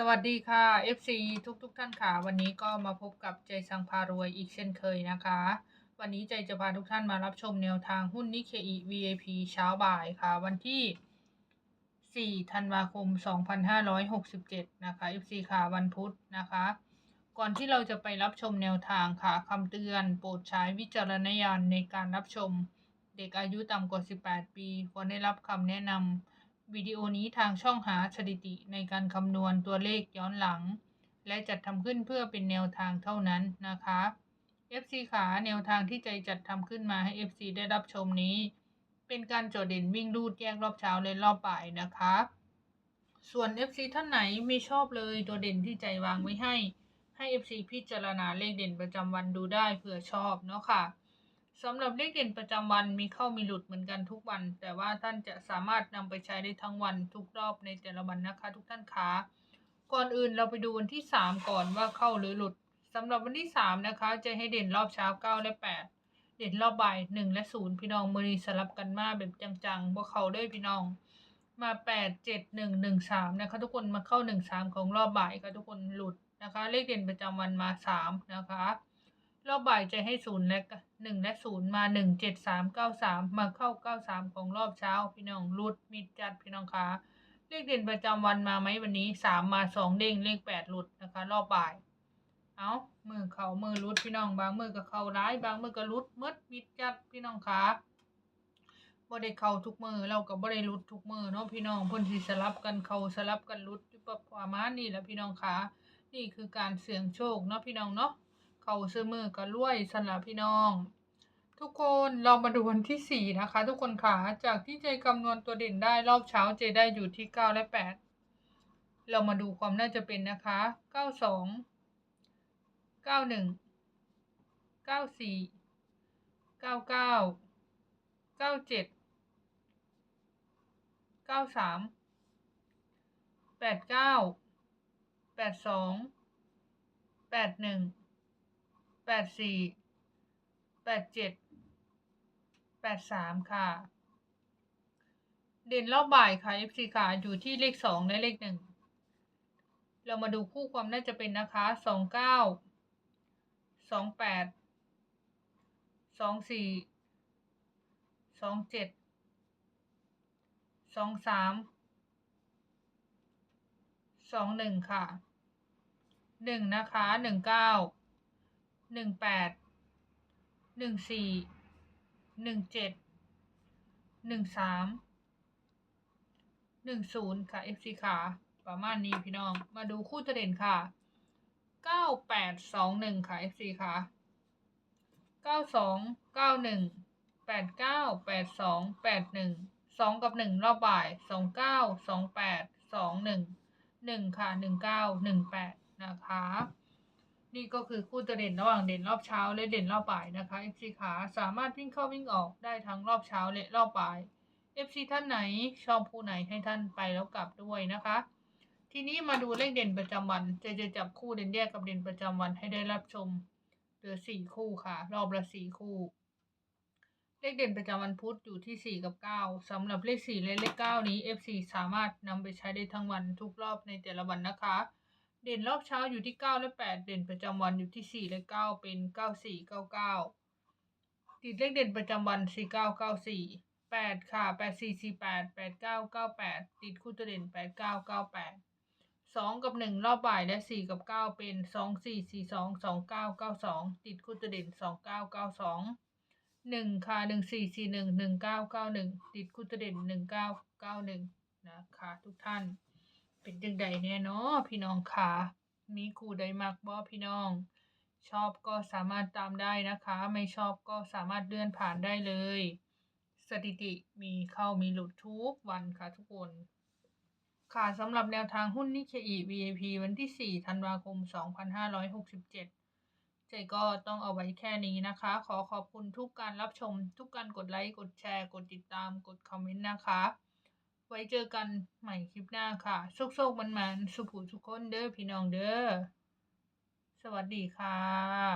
สวัสดีค่ะ FC ทุกทุกๆท่านค่ะ วันนี้ก็มาพบกับใจสังพารวยอีกเช่นเคยนะคะ วันนี้ใจจะพาทุกท่านมารับชมแนวทางหุ้นนิเคอี VIP เช้าบ่ายค่ะ วันที่ 4 ธันวาคม 2567 นะคะ FC ค่ะ วันพุธนะคะ ก่อนที่เราจะไปรับชมแนวทางค่ะคำเตือนโปรดใช้วิจารณญาณในการรับชม เด็กอายุต่ำกว่า 18 ปีควรได้รับคำแนะนำ วิดีโอนี้ทางช่องหาสถิติในการคำนวณตัวเลขย้อนหลัง และจัดทำขึ้นเพื่อเป็นแนวทางเท่านั้นนะคะ FC ขาแนวทางที่ใจจัดทำขึ้นมาให้ FC ได้รับชมนี้ เป็นการโจทย์เด่นวิ่งรูดแยกรอบเช้าและรอบบ่ายนะคะ ส่วน FC ท่านไหนไม่ชอบเลยตัวเด่นที่ใจวางไว้ให้ ให้ FC พิจารณาเลขเด่นประจำวันดูได้เผื่อชอบเนาะค่ะ สำหรับเลขเด่นประจำวันมีเข้ามีหลุดเหมือนกันทุกวัน แต่ว่าท่านจะสามารถนำไปใช้ได้ทั้งวันทุกรอบในแต่ละวันนะคะ ทุกท่านคะก่อนอื่นเราไปดูวันที่ 3 ก่อนว่าเข้าหรือหลุดสำหรับวันที่ 3 นะคะ จะให้เด่นรอบเช้า 9 และ 8 เด่นรอบบ่าย 1 และ 0 พี่น้องมือนีสลับกันมาแบบจังๆบ่เข้าเลยพี่น้อง มา 8 7 1 1 3 นะคะ ทุกคนมาเข้า 1 3 ของรอบบ่ายค่ะทุกคนหลุดนะคะ เลขเด่นประจำวันมา 3 นะคะรอบบ่ายจะให้ศูนย์และ หนึ่งและศูนย์มาหนึ่งเจ็ดสามเก้าสามมาเข้าเก้าสามของรอบเช้า พี่น้องรุดมิดจัดพี่น้องคะเลขเด่นประจำวันมาไหมวันนี้สามมาสองเด้งเลขแปดหลุดนะคะ รอบบ่าย เอามือเขามือรุดพี่น้องบางมือก็เข้าร้าย บางมือก็รุดมดมิดจัดพี่น้องคะบ่ได้เข้าทุกมือเราก็บ่ได้รุดทุกมือเนาะพี่น้องเพ่นสิสลับกันเข้าสลับกันรุดอยู่ประมาณนี้แหละพี่น้องคะนี่คือการเสี่ยงโชคเนาะพี่น้องเนาะ เขาซื้อมือก็รวยสำหรัพี่น้อง ทุกคนเรามาดูวันที่สี่นะคะ ทุกคนค่ะจากที่เจคำนวณตัวเด่นได้รอบเช้าเจได้อยู่ที่เก้าและแปดเรามาดูความน่าจะเป็นนะคะเก้าสองเก้าหนึ่งเก้าสี่เก้าเก้าเก้าเจ็ดเก้าสามแปดเก้าแปดสองแปดหนึ่ง แปดสี่แปดเจ็ดแปดสามค่ะ เด่นรอบบ่ายค่ะ FC ค่ะอยู่ที่เลขสองและเลขหนึ่งเรามาดูคู่ความน่าจะเป็นนะคะสองเก้าสองแปดสองสี่สองเจ็ดสองสามสองหนึ่งค่ะหนึ่งนะคะหนึ่งเก้า หนึ่งแปดหนึ่งสี่หนึ่งเจ็ดหนึ่งสามหนึ่งศูนย์ค่ะ FC ค่ะประมาณนี้พี่น้อง มาดูคู่ตัวเด่นค่ะเก้าแปดสองหนึ่งค่ะ FC ค่ะเก้าสองเก้าหนึ่งแปดเก้าแปดสองแปดหนึ่งสองกับหนึ่งรอบบ่ายสองเก้าสองแปดสองหนึ่งหนึ่งค่ะหนึ่งเก้าหนึ่งแปดนะคะ นี่ก็คือคู่ตัวเด่นระหว่างเด่นรอบเช้าและเด่นรอบบ่ายนะคะ FC ขาสามารถวิ่งเข้าวิ่งออกได้ทั้งรอบเช้าและรอบบ่าย FC ท่านไหนชอบคู่ไหนให้ท่านไปแล้วกลับด้วยนะคะ ทีนี้มาดูเลขเด่นประจำวันจะจะจับคู่เด่นแยกกับเด่นประจำวันให้ได้รับชมเหลือสี่คู่ค่ะ รอบละสี่คู่เลขเด่นประจำวันพุธอยู่ที่สี่กับเก้าสำหรับเลขสี่และเลขเก้านี้ FC สามารถนำไปใช้ได้ทั้งวันทุกรอบในแต่ละวันนะคะ เด่นรอบเช้าอยู่ที่ 9 และ 8 เด่นประจำวันอยู่ที่ 4 และ 9 เป็น 9 4 9 9 ติดเลขเด่นประจำวัน 4 9 9 4 8 ค่ะ 8 4 4 8 8 9 9 8 ติดคู่ตัวเด่น 8 9 9 8 2 กับ 1 รอบบ่ายและ 4 กับ 9 เป็น 2 4 4 2 2 9 9 2 ติดคู่ตัวเด่น 2 9 9 2 1 ค่ะ 1 4 4 1 1 9 9 1 ติดคู่ตัวเด่น 1 9 9 1 นะคะทุกท่าน เป็นจังใดเนี่ยเนาะพี่น้องค่ะ มีคู่ใดมักบ่พี่น้อง ชอบก็สามารถตามได้นะคะ ไม่ชอบก็สามารถเลื่อนผ่านได้เลย สถิติมีเข้ามีหลุดทุกวันค่ะทุกคนค่ะสำหรับแนวทางหุ้นนิเคอี VIP วันที่ 4 ธันวาคม 2567ใจก็ต้องเอาไว้แค่นี้นะคะ ขอขอบคุณทุกการรับชม ทุกการกดไลค์ กดแชร์ กดติดตาม กดคอมเมนต์นะคะ ไว้เจอกันใหม่คลิปหน้าค่ะโชคๆมันๆสุขสุขคนเด้อพี่น้องเด้อ สวัสดีค่ะ